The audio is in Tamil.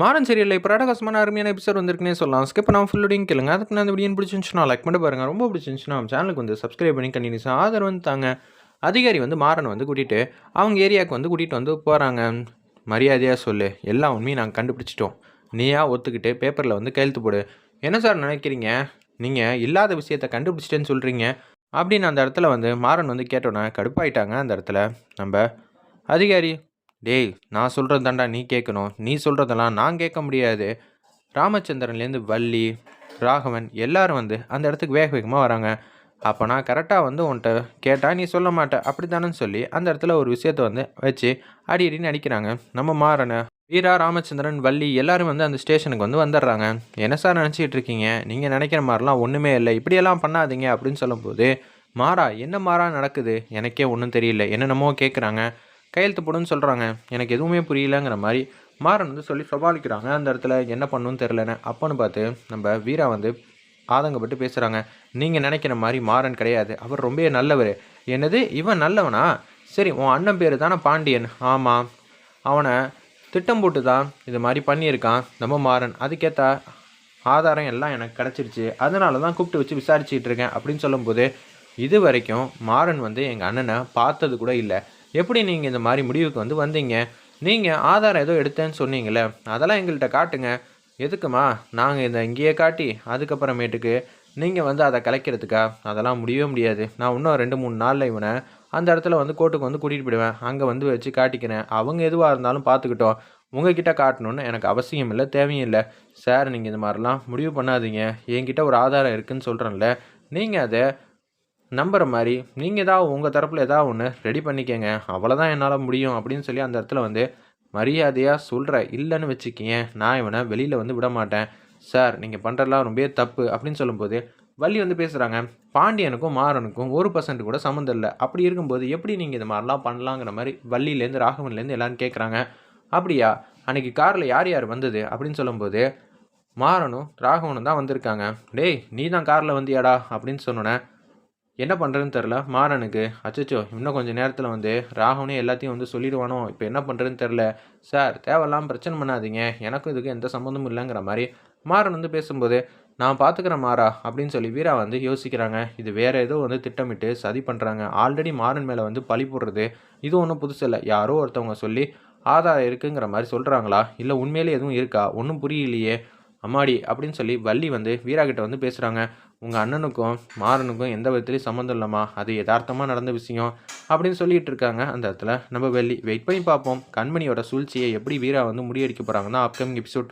மாறன் சீரியலில் இப்போ ரடகசமான அருமையான எபிசோட் வந்திருக்குனே சொல்லலாம். ஸ்கிப் நான் ஃபுல்லோடையும் கேளுங்க. அதுக்கு நான் அந்த வீடியோ பிடிச்சிருந்துச்சுன்னா லைக் பண்ணி பாருங்கள் ரொம்ப பிடிச்சிருந்துச்சுன்னா நம்ம சேனலுக்கு வந்து சப்ஸ்கிரைப் பண்ணி கண்டினியூஸாக ஆதரவு வந்து தாங்க. அதிகாரி வந்து மாறன் வந்து கூட்டிகிட்டு அவங்க ஏரியாவுக்கு வந்து கூட்டிகிட்டு வந்து போகிறாங்க மரியாதையாக சொல்லு. எல்லா உண்மையும் நாங்கள் கண்டுபிடிச்சிட்டோம். நீயா ஒத்துக்கிட்டு பேப்பரில் வந்து கையெழுத்து போடு. என்ன சார் நினைக்கிறீங்க? நீங்கள் இல்லாத விஷயத்தை கண்டுபிடிச்சிட்டேன்னு சொல்கிறீங்க அப்படின்னு அந்த இடத்துல வந்து மாறன் வந்து கேட்டோன்னே கடுப்பாயிட்டாங்க அந்த இடத்துல. நம்ம அதிகாரி டேய் நான் சொல்கிறது தாண்டா நீ கேட்கணும் நீ சொல்கிறதெல்லாம் நான் கேட்க முடியாது. ராமச்சந்திரன்லேருந்து வள்ளி ராகவன் எல்லாரும் வந்து அந்த இடத்துக்கு வேக வேகமாக வராங்க. அப்போ நான் கரெக்டாக வந்து உன்கிட்ட கேட்டால் நீ சொல்ல மாட்ட. அப்படி தானேன்னு சொல்லி அந்த இடத்துல ஒரு விஷயத்த வந்து வச்சு அடி அடின்னு அடிக்கிறாங்க. நம்ம மாறனை வீரா ராமச்சந்திரன் வள்ளி எல்லாரும் வந்து அந்த ஸ்டேஷனுக்கு வந்து வந்துடுறாங்க. என்ன சார் நினச்சிக்கிட்டு இருக்கீங்க? நீங்கள் நினைக்கிற மாதிரிலாம் ஒன்றுமே இல்லை. இப்படியெல்லாம் பண்ணாதீங்க அப்படின்னு சொல்லும்போது மாறா என்ன மாறா நடக்குது? எனக்கே ஒன்றும் தெரியல. என்னென்னமோ கேட்குறாங்க கையெழுத்து போடுன்னு சொல்கிறாங்க எனக்கு எதுவுமே புரியலங்கிற மாதிரி மாறன் வந்து சொல்லி சமாளிக்கிறாங்க அந்த இடத்துல என்ன பண்ணணும்னு தெரிலன்னு அப்போன்னு பார்த்து நம்ம வீரா வந்து ஆதங்கப்பட்டு பேசுகிறாங்க நீங்கள் நினைக்கிற மாதிரி மாறன் கிடையாது. அவர் ரொம்ப நல்லவர். என்னது? இவன் நல்லவனா? சரி உன் அண்ணன் பேர் தானே பாண்டியன். ஆமாம் அவனை திட்டம் போட்டு தான் இது மாதிரி பண்ணியிருக்கான் நம்ம மாறன். அதுக்கேற்ற ஆதாரம் எல்லாம் எனக்கு கிடச்சிருச்சு. அதனால தான் கூப்பிட்டு வச்சு விசாரிச்சுட்டு இருக்கேன் அப்படின்னு சொல்லும்போது இது வரைக்கும் மாறன் வந்து எங்கள் அண்ணனை பார்த்தது கூட இல்லை. எப்படி நீங்கள் இந்த மாதிரி முடிவுக்கு வந்து வந்தீங்க? நீங்கள் ஆதாரம் ஏதோ எடுத்தேன்னு சொன்னீங்களே அதெல்லாம் எங்கள்கிட்ட காட்டுங்க. எதுக்குமா? நாங்கள் இதை இங்கேயே காட்டி அதுக்கப்புறமேட்டுக்கு நீங்கள் வந்து அதை கலைக்கிறதுக்கா? அதெல்லாம் முடியவே முடியாது. நான் இன்னும் ரெண்டு மூணு நாளில் இவனை அந்த இடத்துல வந்து கோர்ட்டுக்கு வந்து கூட்டிகிட்டு போயிடுவேன். அங்கே வந்து வச்சு காட்டிக்கிறேன். அவங்க எதுவாக இருந்தாலும் பார்த்துக்கிட்டோம். உங்ககிட்ட காட்டணுன்னு எனக்கு அவசியம் இல்லை தேவையும் இல்லை. சார் நீங்கள் இந்த மாதிரிலாம் முடிவு பண்ணாதீங்க. என்கிட்ட ஒரு ஆதாரம் இருக்குதுன்னு சொல்கிறேன்ல நீங்கள் அதை நம்புகிற மாதிரி நீங்கள் ஏதாவது உங்கள் தரப்பில் ஏதாவது ஒன்று ரெடி பண்ணிக்கங்க அவ்வளோதான் என்னால் முடியும் அப்படின்னு சொல்லி அந்த இடத்துல வந்து மரியாதையாக சொல்கிற இல்லைன்னு வச்சுக்கிங்க நான் இவனை வெளியில் வந்து விட மாட்டேன். சார் நீங்கள் பண்ணுறதெல்லாம் ரொம்ப தப்பு அப்படின்னு சொல்லும்போது வள்ளி வந்து பேசுகிறாங்க பாண்டியனுக்கும் மாறனுக்கும் ஒரு பர்சன்ட் கூட சம்மந்தம் இல்லை. அப்படி இருக்கும்போது எப்படி நீங்கள் இது மாதிரிலாம் பண்ணலாங்கிற மாதிரி வள்ளியிலேருந்து ராகவன்லேருந்து எல்லோரும் கேட்குறாங்க அப்படியா? அன்றைக்கி காரில் யார் யார் வந்தது அப்படின்னு சொல்லும்போது மாறனும் ராகவனும் தான் வந்திருக்காங்க. டேய் நீ தான் காரில் வந்தியாடா அப்படின்னு சொன்னோன்னே என்ன பண்ணுறதுன்னு தெரில மாறனுக்கு. அச்சச்சோ இன்னும் கொஞ்சம் நேரத்தில் வந்து ராகவனே எல்லாத்தையும் வந்து சொல்லிடுவானோ? இப்போ என்ன பண்ணுறதுன்னு தெரில சார் தேவையில்லாமல் பிரச்சனை பண்ணாதீங்க. எனக்கும் இதுக்கு எந்த சம்மந்தமும் இல்லைங்கிற மாதிரி மாறன் வந்து பேசும்போது நான் பார்த்துக்கிறேன் மாறா அப்படின்னு சொல்லி வீரா வந்து யோசிக்கிறாங்க. இது வேறு ஏதோ வந்து திட்டமிட்டு சதி பண்ணுறாங்க ஆல்ரெடி மாறன் மேலே வந்து பழி போடுறது இது ஒன்றும் புதுசு இல்லை. யாரோ ஒருத்தவங்க சொல்லி ஆதாரம் இருக்குங்கிற மாதிரி சொல்கிறாங்களா இல்லை உண்மையிலே எதுவும் இருக்கா? ஒன்றும் புரியலையே. அம்மாடி அப்படின்னு சொல்லி வள்ளி வந்து வீரா கிட்ட வந்து பேசுகிறாங்க உங்கள் அண்ணனுக்கும் மாறனுக்கும் எந்த விதத்துலையும் சம்மந்தம் இல்லைம்மா. அது யதார்த்தமாக நடந்த விஷயம் அப்படின்னு சொல்லிட்டு இருக்காங்க. அந்த இடத்துல நம்ம வெள்ளி வெயிட் பண்ணி பார்ப்போம். கண்மணியோட சூழ்ச்சியை எப்படி வீரா வந்து முறியடிக்க போகிறாங்கன்னா அப்கமிங் எபிசோட்